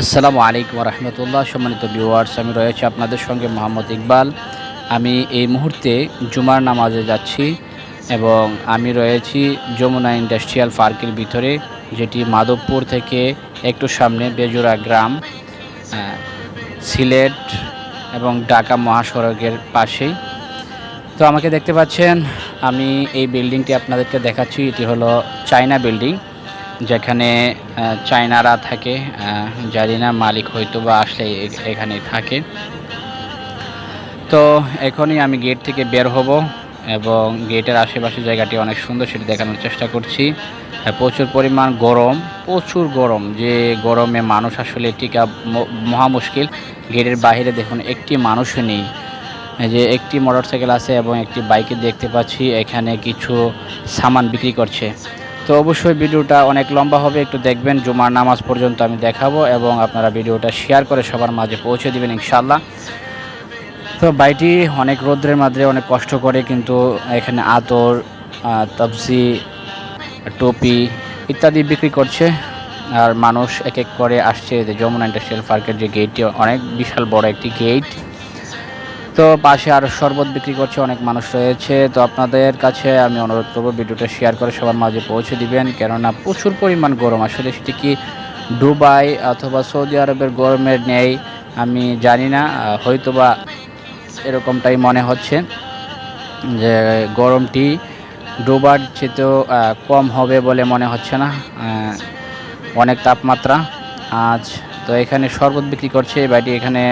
আসসালামু আলাইকুম রহমতুল্লাহ সম্মানিত ভিউয়ার্স আমি রয়েছি আপনাদের সঙ্গে মোহাম্মদ ইকবাল। আমি এই মুহূর্তে জুমার নামাজে যাচ্ছি এবং আমি রয়েছি যমুনা ইন্ডাস্ট্রিয়াল পার্কের ভিতরে, যেটি মাধবপুর থেকে একটু সামনে বেজুরা গ্রাম সিলেট এবং ঢাকা মহাসড়কের পাশেই। তো আমাকে দেখতে পাচ্ছেন, আমি এই বিল্ডিংটি আপনাদেরকে দেখাচ্ছি, এটি হলো চায়না বিল্ডিং। যেখানে চায়নারা থাকে জানি না মালিক হয়তো বা আসলে এখানে থাকে। তো এখনই আমি গেট থেকে বের হব এবং গেটের আশেপাশে জায়গাটি অনেক সুন্দর সেটি দেখানোর চেষ্টা করছি। প্রচুর পরিমাণ গরম, প্রচুর গরম। যে গরমে মানুষ আসলে টিকা মহা মুশকিল। গেটের বাইরে দেখুন, একটি মানুষও নেই। যে একটি মোটরসাইকেল আছে এবং একটি বাইকে দেখতে পাচ্ছি, এখানে কিছু সামান বিক্রি করছে। তো অবশ্যই ভিডিওটা অনেক লম্বা হবে, একটু দেখবেন, জুমার নামাজ পর্যন্ত আমি দেখাবো এবং আপনারা ভিডিওটা শেয়ার করে সবার মাঝে পৌঁছে দেবেন ইনশাল্লাহ তো বাইটি অনেক রৌদ্রের মাঝে অনেক কষ্ট করে, কিন্তু এখানে আতর তবজি টুপি ইত্যাদি বিক্রি করছে। আর মানুষ এক এক করে আসছে যে যমুনা ইন্ডাস্ট্রিয়াল পার্কের যে গেটটি অনেক বিশাল বড় একটি গেট তো পাশে আরও শরবত বিক্রি করছে অনেক মানুষ রয়েছে। তো আপনাদের কাছে আমি অনুরোধ করব ভিডিওটা শেয়ার করে সবার মাঝে পৌঁছে দিবেন। কেননা প্রচুর পরিমাণ গরম আসলে সেটি কি দুবাই অথবা সৌদি আরবের গরমের নেই আমি জানি না হয়তোবা এরকমটাই মনে হচ্ছে যে গরমটি ডুবার চেয়েতেও আহ, কম হবে বলে মনে হচ্ছে না অনেক তাপমাত্রা। আজ তো এখানে শরবত বিক্রি করছে বাড়িটি এখানে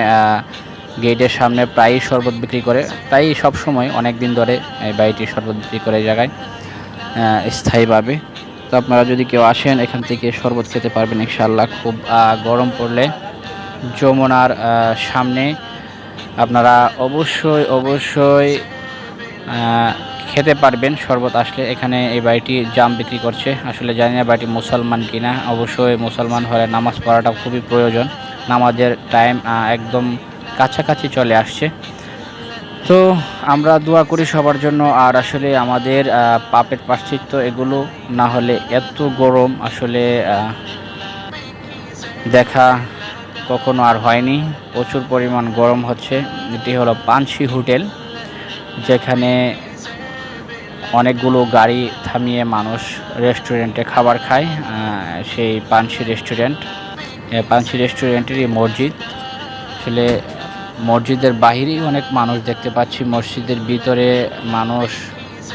গেটের সামনে প্রায়ই শরবত বিক্রি করে, প্রায়ই সব সময় অনেক দিন ধরে এই বাড়িটি শরবত বিক্রি করে জায়গায় স্থায়ীভাবে। তো আপনারা যদি কেউ আসেন, এখান থেকে শরবত খেতে পারবেন ইনশাআল্লাহ। খুব গরম পড়লে যমুনার সামনে আপনারা অবশ্যই অবশ্যই খেতে পারবেন শরবত আসলে। এখানে এই বাড়িটি জাম বিক্রি করছে। আসলে জানি না বাড়িটি মুসলমান কিনা। অবশ্যই মুসলমান হলে নামাজ পড়াটা খুবই প্রয়োজন। নামাজের টাইম একদম কাছাকাছি চলে আসছে। তো আমরা দোয়া করি সবার জন্য, আর আসলে আমাদের পাপের পাশ্চিত্য এগুলো না হলে এত গরম, আসলে দেখা কখনো আর হয়নি। প্রচুর পরিমাণ গরম হচ্ছে। এটি হলো পানসি হোটেল, যেখানে অনেকগুলো গাড়ি থামিয়ে মানুষ রেস্টুরেন্টে খাবার খায় সেই পানসি রেস্টুরেন্ট। পানসি রেস্টুরেন্টেরই মসজিদ। আসলে মসজিদের বাহিরেই অনেক মানুষ দেখতে পাচ্ছি। মসজিদের ভিতরে মানুষ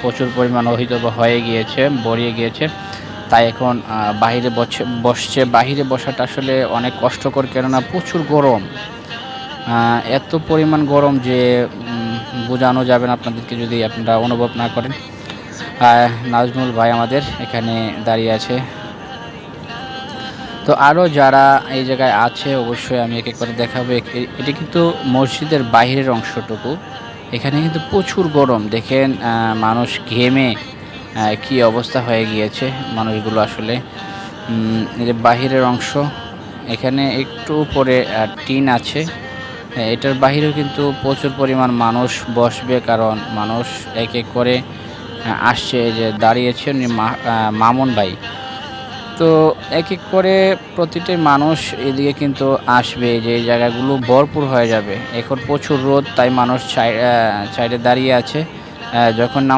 প্রচুর পরিমাণ অহিত হয়ে গিয়েছে বড়িয়ে গিয়েছে। তাই এখন আহ, বাইরে বসে বসছে। বাহিরে বসাটা আসলে অনেক কষ্টকর কেননা প্রচুর গরম। এত পরিমাণ গরম যে বোঝানো যাবে না আপনাদেরকে যদি আপনারা অনুভব না করেন। নাজমুল ভাই আমাদের এখানে দাঁড়িয়ে আছে। তো আরও যারা এই জায়গায় আছে, অবশ্যই আমি এক এক করে দেখাবো এটি কিন্তু মসজিদের বাইরের অংশটুকু। এখানে কিন্তু প্রচুর গরম। দেখেন মানুষ ঘেমে কি অবস্থা হয়ে গিয়েছে মানুষগুলো আসলে। বাহিরের অংশ, এখানে একটু উপরে টিন আছে। এটার বাহিরেও কিন্তু প্রচুর পরিমাণ মানুষ বসবে, কারণ মানুষ এক এক করে আসছে। যে দাঁড়িয়েছে উনি মা- মামুন ভাই। তো এক এক করে প্রতিটি মানুষ এদিকে কিন্তু আসবে যে এই জায়গাগুলো ভরপুর হয়ে যাবে। এখন প্রচুর রোদ, তাই মানুষ সাইডে দাঁড়িয়ে আছে। যখন নামাজ